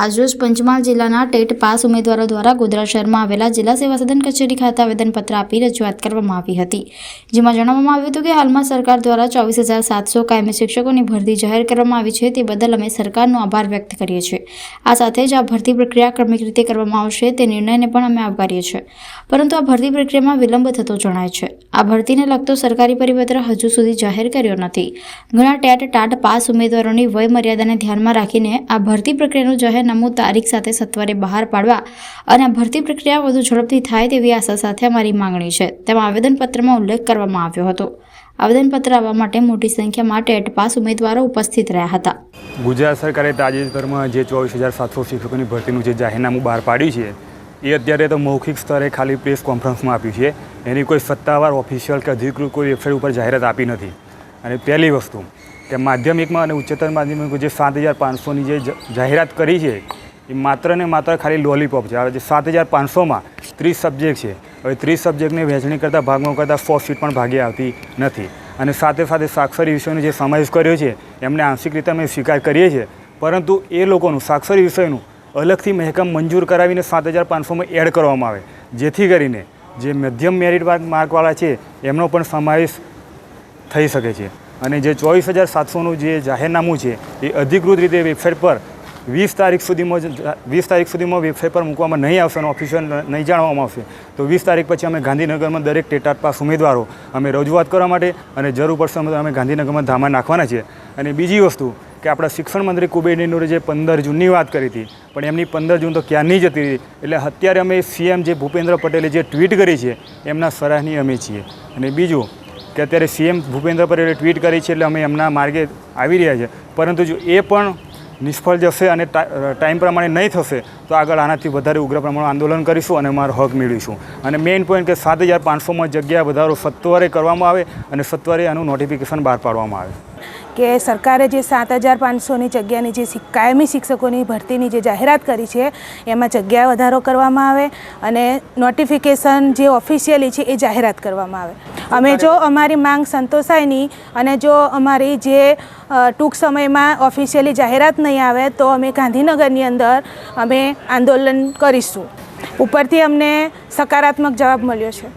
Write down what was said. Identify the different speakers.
Speaker 1: આજરોજ પંચમહાલ જિલ્લાના TET pass ઉમેદવારો દ્વારા ગોધરા શહેરમાં આવેલા જિલ્લા સેવા સદન કચેરી ખાતે આવેદનપત્ર આપી રજૂઆત કરવામાં આવી હતી, જેમાં જણાવવામાં આવ્યું હતું કે હાલમાં સરકાર દ્વારા ચોવીસ હજાર સાતસો કાયમી શિક્ષકોની ભરતી જાહેર કરવામાં આવી છે, તે બદલ અમે સરકારનો આભાર વ્યક્ત કરીએ છીએ. આ સાથે જ આ ભરતી પ્રક્રિયા ક્રમિક રીતે કરવામાં આવશે, તે નિર્ણયને પણ અમે આવકારીએ છીએ. પરંતુ આ ભરતી પ્રક્રિયામાં વિલંબ થતો જણાય છે. આ ભરતીને લગતો સરકારી પરિપત્ર હજુ સુધી જાહેર કર્યો નથી. ઘણા ટેટ ટાટ પાસ ઉમેદવારોની વય મર્યાદાને ધ્યાનમાં રાખીને આ ભરતી પ્રક્રિયાનું જાહેરનામું તારીખ સાથે સત્વરે બહાર પાડવા અને આ ભરતી પ્રક્રિયા વધુ ઝડપથી થાય તેવી આશા સાથે અમારી માંગણી છે. તેમાં આવેદનપત્રમાં ઉલ્લેખ કરવામાં આવ્યો હતો. આવેદનપત્ર આવવા માટે મોટી સંખ્યામાં ટેટ પાસ ઉમેદવારો ઉપસ્થિત રહ્યા હતા.
Speaker 2: ગુજરાત સરકારે તાજેતરમાં જે ચોવીસ હજાર સાતસો શિક્ષકોની ભરતીનું જે જાહેરનામું બહાર પાડ્યું છે, એ અત્યારે તો મૌખિક સ્તરે ખાલી પ્રેસ કોન્ફરન્સમાં આપ્યું છે. એની કોઈ સત્તાવાર, ઓફિશિયલ કે અધિકૃત કોઈ વેબસાઇટ ઉપર જાહેરાત આપી નથી. અને પહેલી વસ્તુ કે માધ્યમિકમાં અને ઉચ્ચતર માધ્યમિક જે સાત હજાર પાંચસોની જે જાહેરાત કરી છે, એ માત્ર ને માત્ર ખાલી લોલીપોપ છે. હવે જે સાત હજાર પાંચસોમાં ત્રીસ સબ્જેક્ટ છે, હવે ત્રીસ સબ્જેક્ટની વહેંચણી કરતાં ભાગમાં કરતાં સો સીટ પણ ભાગે આવતી નથી. અને સાથે સાથે સાક્ષરી વિષયનો જે સમાવેશ કર્યો છે, એમને આંશિક રીતે અમે સ્વીકાર કરીએ છીએ. પરંતુ એ લોકોનું, સાક્ષરી વિષયનું અલગથી મહેકમ મંજૂર કરાવીને સાત હજાર પાંચસોમાં એડ કરવામાં આવે. જેથી કરીને જે મધ્યમ મેરિટ માર્કવાળા છે, એમનો પણ સમાવેશ થઈ શકે છે. અને જે ચોવીસ હજાર સાતસોનું જે જાહેરનામું છે, એ અધિકૃત રીતે વેબસાઇટ પર વીસ તારીખ સુધીમાં વીસ તારીખ સુધીમાં વેબસાઇટ પર મૂકવામાં નહીં આવશે અને ઓફિશિયલ નહીં જાણવામાં આવશે. તો વીસ તારીખ પછી અમે ગાંધીનગરમાં દરેક ટેટાટ પાસ ઉમેદવારો અમે રજૂઆત કરવા માટે અને જરૂર પડશે અમે- ગાંધીનગરમાં ધામા નાખવાના છીએ અને બીજી વસ્તુ કે આપણા શિક્ષણ મંત્રી કુબેરનીનુરે જે પંદર જૂનની વાત કરી હતી, પણ એમની પંદર જૂન તો ક્યારની જતી હતી? એટલે અત્યારે અમે સીએમ જે ભૂપેન્દ્ર પટેલે જે ટ્વીટ કરી છે, એમના સરાહની અમે છીએ. અને બીજું કે અત્યારે સીએમ ભૂપેન્દ્ર પટેલે ટ્વીટ કરી છે એટલે અમે એમના માર્ગે આવી રહ્યા છે. પરંતુ જો એ પણ નિષ્ફળ જશે અને ટાઈમ પ્રમાણે નહીં થશે, તો આગળ આનાથી વધારે ઉગ્ર પ્રમાણમાં આંદોલન કરીશું અને અમારો હક મેળવીશું. અને મેઇન પોઈન્ટ કે સાત હજાર પાંચસોમાં જગ્યા વધારો સત્વરે કરવામાં આવે અને સત્વરે આનું નોટિફિકેશન બહાર પાડવામાં આવે.
Speaker 3: કે સરકારે જે સાત હજાર પાંચસોની જગ્યાની જે કાયમી શિક્ષકોની ભરતીની જે જાહેરાત કરી છે, એમાં જગ્યા વધારો કરવામાં આવે અને નોટિફિકેશન જે ઓફિશિયલી છે એ જાહેરાત કરવામાં આવે. અમે જો અમારી માંગ સંતોષાય નહીં અને જો અમારી જે ટૂંક સમયમાં ઓફિશિયલી જાહેરાત નહીં આવે તો અમે ગાંધીનગરની અંદર અમે આંદોલન કરીશું. ઉપરથી અમને સકારાત્મક જવાબ મળ્યો છે.